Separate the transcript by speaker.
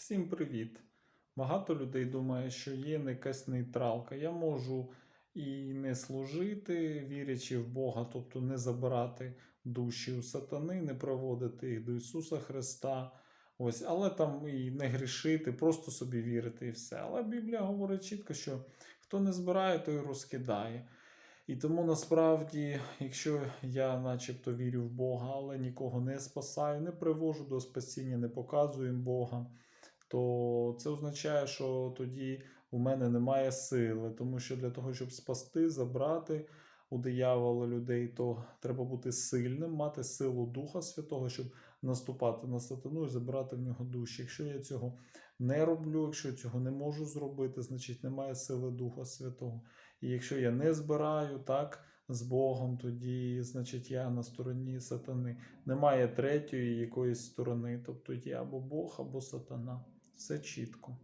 Speaker 1: Всім привіт! Багато людей думає, що є якась нейтралка. Я можу і не служити, вірячи в Бога, тобто не забирати душі у сатани, не проводити їх до Ісуса Христа. Ось, але там і не грішити, просто собі вірити і все. Але Біблія говорить чітко, що хто не збирає, той розкидає. І тому насправді, якщо я начебто вірю в Бога, але нікого не спасаю, не привожу до спасіння, не показую їм Бога, то це означає, що тоді у мене немає сили, тому що для того, щоб спасти, забрати у диявола людей, то треба бути сильним, мати силу Духа Святого, щоб наступати на сатану і забирати в нього душі. Якщо я цього не роблю, якщо я цього не можу зробити, значить немає сили Духа Святого. І якщо я не збираю так з Богом, тоді, значить, я на стороні сатани. Немає третьої якоїсь сторони. Тобто є або Бог, або сатана. Все чітко.